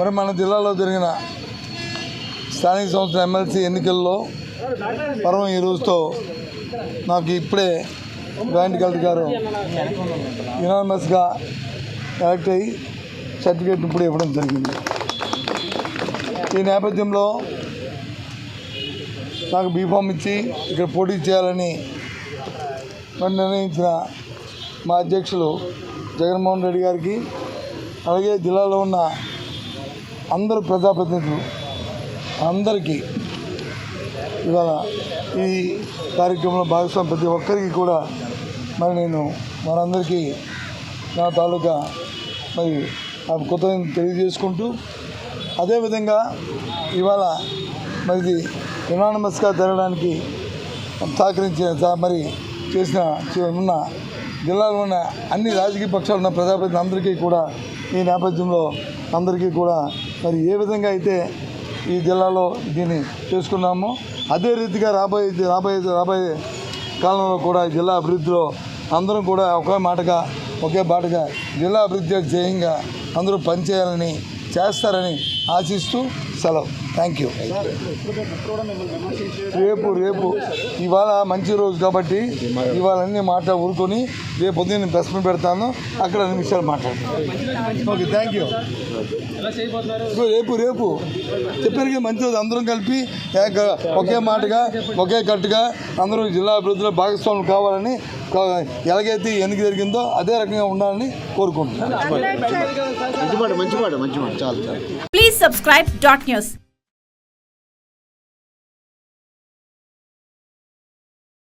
మరి మన జిల్లాలో జరిగిన స్థానిక సంస్థల ఎమ్మెల్సీ ఎన్నికల్లో పర్వం ఈ రోజుతో నాకు ఇప్పుడే జాయింట్ కలెక్టర్ గారు యునానిమస్గా ఎలక్ట్ అయ్యి సర్టిఫికేట్ ఇప్పుడు ఇవ్వడం జరిగింది. ఈ నేపథ్యంలో నాకు బీఫామ్ ఇచ్చి ఇక్కడ పోటీ చేయాలని మరి నిర్ణయించిన మా అధ్యక్షులు జగన్మోహన్ రెడ్డి గారికి అలాగే జిల్లాలో ఉన్న అందరు ప్రజాప్రతినిధులు అందరికీ ఇవాళ ఈ కార్యక్రమంలో భాగస్వామి ప్రతి ఒక్కరికి కూడా మరి నేను మనందరికీ నా తాలూకా మరి ఆ కొత్త తెలియజేసుకుంటూ అదేవిధంగా ఇవాళ మరి యునానమస్గా జరగడానికి సహకరించిన మరి చేసిన ఉన్న జిల్లాలో ఉన్న అన్ని రాజకీయ పక్షాలు ఉన్న ప్రజాప్రతినిధులు అందరికీ కూడా ఈ నేపథ్యంలో అందరికీ కూడా మరి ఏ విధంగా అయితే ఈ జిల్లాలో దీన్ని చేసుకున్నామో అదే రీతిగా రాబోయే రాబోయే రాబోయే కాలంలో కూడా జిల్లా అభివృద్ధిలో అందరం కూడా ఒకే మాటగా ఒకే బాటగా జిల్లా అభివృద్ధి ధ్యేయంగా అందరూ పనిచేయాలని చేస్తారని ఆశిస్తూ సెలవు. థ్యాంక్ యూ రేపు రేపు. ఇవాళ మంచి రోజు కాబట్టి ఇవాళ అన్ని మాట ఊరుకొని రేపు పొద్దున్న నేను పెడతాను. అక్కడ అన్ని విషయాలు మాట్లాడతాను. ఓకే థ్యాంక్ యూ రేపు రేపు. చెప్పారు మంచి రోజు అందరం కలిపి ఒకే మాటగా ఒకే కట్టుగా అందరూ జిల్లా అభివృద్ధిలో భాగస్వాములు కావాలని ఎలాగైతే ఎన్నిక జరిగిందో అదే రకంగా ఉండాలని కోరుకుంటున్నాను. మంచి మాట మంచి మాట